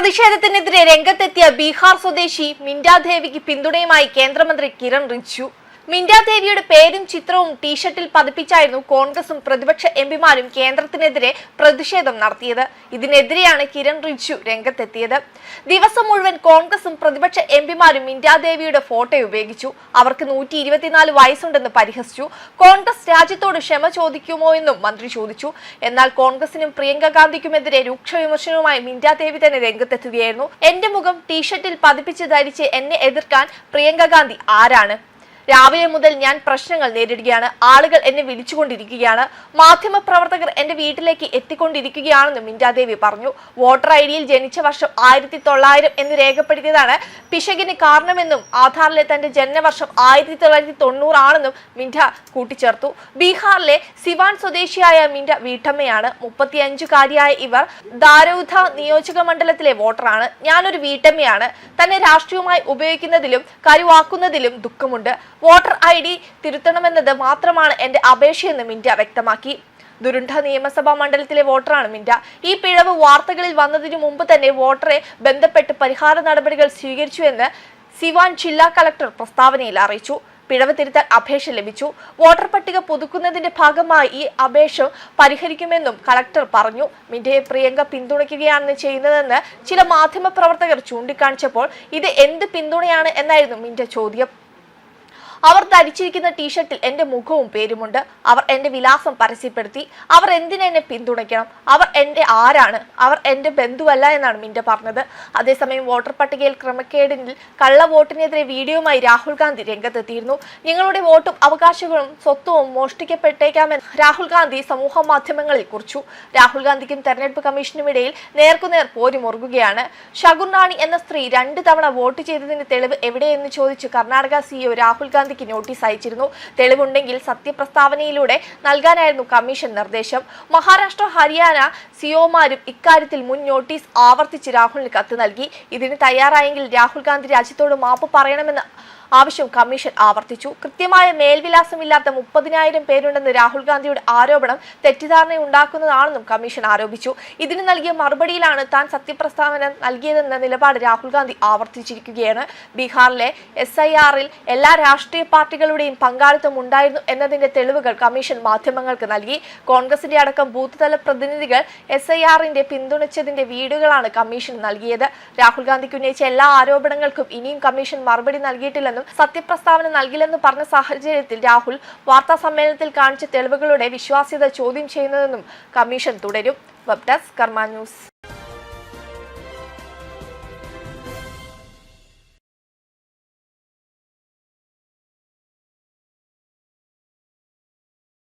പ്രതിഷേധത്തിനെതിരെ രംഗത്തെത്തിയ ബീഹാർ സ്വദേശി മിൻഡാദേവിക്ക് പിന്തുണയുമായി കേന്ദ്രമന്ത്രി കിരൺ റിജ്ജു. മിൻഡാദേവിയുടെ പേരും ചിത്രവും ടീഷർട്ടിൽ പതിപ്പിച്ചായിരുന്നു കോൺഗ്രസും പ്രതിപക്ഷ എംപിമാരും കേന്ദ്രത്തിനെതിരെ പ്രതിഷേധം നടത്തിയത്. ഇതിനെതിരെയാണ് കിരൺ റിജു രംഗത്തെത്തിയത്. ദിവസം മുഴുവൻ കോൺഗ്രസും പ്രതിപക്ഷ എംപിമാരും മിന്റാദേവിയുടെ ഫോട്ടോ ഉപയോഗിച്ചു. അവർക്ക് നൂറ്റി ഇരുപത്തിനാല് വയസ്സുണ്ടെന്ന് പരിഹസിച്ചു. കോൺഗ്രസ് രാജ്യത്തോട് ക്ഷമ ചോദിക്കുമോ എന്നും മന്ത്രി ചോദിച്ചു. എന്നാൽ കോൺഗ്രസിനും പ്രിയങ്ക ഗാന്ധിക്കുമെതിരെ രൂക്ഷ വിമർശനവുമായി മിന്റാദേവി തന്നെ രംഗത്തെത്തുകയായിരുന്നു. എന്റെ മുഖം ടീഷർട്ടിൽ പതിപ്പിച്ച് ധരിച്ച് എന്നെ എതിർക്കാൻ പ്രിയങ്ക ഗാന്ധി ആരാണ്? രാവിലെ മുതൽ ഞാൻ പ്രശ്നങ്ങൾ നേരിടുകയാണ്. ആളുകൾ എന്നെ വിളിച്ചുകൊണ്ടിരിക്കുകയാണ്. മാധ്യമ പ്രവർത്തകർ എന്റെ വീട്ടിലേക്ക് എത്തിക്കൊണ്ടിരിക്കുകയാണെന്നും മിൻഡാദേവി പറഞ്ഞു. വോട്ടർ ഐ ഡിയിൽ ജനിച്ച വർഷം ആയിരത്തി തൊള്ളായിരം എന്ന് രേഖപ്പെടുത്തിയതാണ് പിശകിന് കാരണമെന്നും ആധാറിലെ തന്റെ ജനനവർഷം ആയിരത്തി തൊള്ളായിരത്തി തൊണ്ണൂറാണെന്നും മിൻഡ കൂട്ടിച്ചേർത്തു. ബീഹാറിലെ സിവാൻ സ്വദേശിയായ മിൻഡ വീട്ടമ്മയാണ്. മുപ്പത്തിയഞ്ചുകാരിയായ ഇവർ ദാരൌധ നിയോജക മണ്ഡലത്തിലെ വോട്ടറാണ്. ഞാനൊരു വീട്ടമ്മയാണ്. തന്നെ രാഷ്ട്രീയമായി ഉപയോഗിക്കുന്നതിലും കരുവാക്കുന്നതിലും ദുഃഖമുണ്ട്. വോട്ടർ ഐ ഡി തിരുത്തണമെന്നത് മാത്രമാണ് എന്റെ അപേക്ഷയെന്ന് മിൻഡ വ്യക്തമാക്കി. ദുരുണ്ട നിയമസഭാ മണ്ഡലത്തിലെ വോട്ടറാണ് മിൻഡ ഈ പിഴവ് വാർത്തകളിൽ വന്നതിനു മുമ്പ് തന്നെ വോട്ടറെ ബന്ധപ്പെട്ട് പരിഹാര നടപടികൾ സ്വീകരിച്ചുവെന്ന് സിവാൻ ജില്ലാ കളക്ടർ പ്രസ്താവനയിൽ അറിയിച്ചു. പിഴവ് തിരുത്താൻ അപേക്ഷ ലഭിച്ചു. വോട്ടർ പട്ടിക പുതുക്കുന്നതിന്റെ ഭാഗമായി ഈ അപേക്ഷ പരിഹരിക്കുമെന്നും കളക്ടർ പറഞ്ഞു. മിൻഡയെ പ്രിയങ്ക പിന്തുണയ്ക്കുകയാണ് ചെയ്യുന്നതെന്ന് ചില മാധ്യമപ്രവർത്തകർ ചൂണ്ടിക്കാണിച്ചപ്പോൾ ഇത് എന്ത് പിന്തുണയാണ് എന്നായിരുന്നു മിൻഡ ചോദ്യം. അവർ ധരിച്ചിരിക്കുന്ന ടീഷർട്ടിൽ എന്റെ മുഖവും പേരുമുണ്ട്. അവർ എന്റെ വിലാസം പരസ്യപ്പെടുത്തി. അവർ എന്തിനെ എന്നെ പിന്തുണയ്ക്കണം? അവർ എന്റെ ആരാണ്? അവർ എന്റെ ബന്ധുവല്ല എന്നാണ് മിൻഡ പറഞ്ഞത്. അതേസമയം വോട്ടർ പട്ടികയിൽ ക്രമക്കേടിനിൽ കള്ള വോട്ടിനെതിരെ വീഡിയോയുമായി രാഹുൽ ഗാന്ധി രംഗത്തെത്തിയിരുന്നു. നിങ്ങളുടെ വോട്ടും അവകാശങ്ങളും സ്വത്തും മോഷ്ടിക്കപ്പെട്ടേക്കാമെന്ന് രാഹുൽ ഗാന്ധി സമൂഹ മാധ്യമങ്ങളിൽ കുറിച്ചു. രാഹുൽ ഗാന്ധിക്കും തെരഞ്ഞെടുപ്പ് കമ്മീഷനും ഇടയിൽ നേർക്കുനേർ പോരുമുറുകുകയാണ് ഷഗുർണാണി എന്ന സ്ത്രീ രണ്ട് തവണ വോട്ട് ചെയ്തതിന്റെ തെളിവ് എവിടെയെന്ന് ചോദിച്ച് കർണാടക സിഇഒ രാഹുൽ ഗാന്ധിക്ക് നോട്ടീസ് അയച്ചിരുന്നു. തെളിവുണ്ടെങ്കിൽ സത്യപ്രസ്താവനയിലൂടെ നൽകാനായിരുന്നു കമ്മീഷൻ നിർദ്ദേശം. മഹാരാഷ്ട്ര ഹരിയാന സിഒമാരും ഇക്കാര്യത്തിൽ മുൻ നോട്ടീസ് ആവർത്തിച്ച് രാഹുലിന് കത്ത് നൽകി. ഇതിന് തയ്യാറായെങ്കിൽ രാഹുൽ ഗാന്ധി രാജ്യത്തോട് മാപ്പ് പറയണമെന്ന് ആവശ്യം കമ്മീഷൻ ആവർത്തിച്ചു. കൃത്യമായ മേൽവിലാസമില്ലാത്ത മുപ്പതിനായിരം പേരുണ്ടെന്ന് രാഹുൽ ഗാന്ധിയുടെ ആരോപണം തെറ്റിദ്ധാരണ ഉണ്ടാക്കുന്നതാണെന്നും കമ്മീഷൻ ആരോപിച്ചു. ഇതിന് നൽകിയ മറുപടിയിലാണ് താൻ സത്യപ്രസ്താവന നൽകിയതെന്ന നിലപാട് രാഹുൽ ഗാന്ധി ആവർത്തിച്ചിരിക്കുകയാണ്. ബീഹാറിലെ എസ് എല്ലാ രാഷ്ട്രീയ പാർട്ടികളുടെയും പങ്കാളിത്തം ഉണ്ടായിരുന്നു എന്നതിന്റെ തെളിവുകൾ കമ്മീഷൻ മാധ്യമങ്ങൾക്ക് നൽകി. കോൺഗ്രസിന്റെ അടക്കം ബൂത്ത് തല പ്രതിനിധികൾ എസ് ഐ ആറിന്റെ പിന്തുണച്ചതിന്റെ വീഡിയോകളാണ് കമ്മീഷൻ നൽകിയത്. രാഹുൽ ഗാന്ധിക്ക് ഉന്നയിച്ച എല്ലാ ആരോപണങ്ങൾക്കും ഇനിയും കമ്മീഷൻ മറുപടി നൽകിയിട്ടില്ലെന്നും സത്യപ്രസ്താവന നൽകില്ലെന്ന് പറഞ്ഞ സാഹചര്യത്തിൽ രാഹുൽ വാർത്താ സമ്മേളനത്തിൽ കാണിച്ച തെളിവുകളുടെ വിശ്വാസ്യത ചോദ്യം ചെയ്യുന്നതെന്നും കമ്മീഷൻ തുടരും. വെബ് കർമ്മ ന്യൂസ്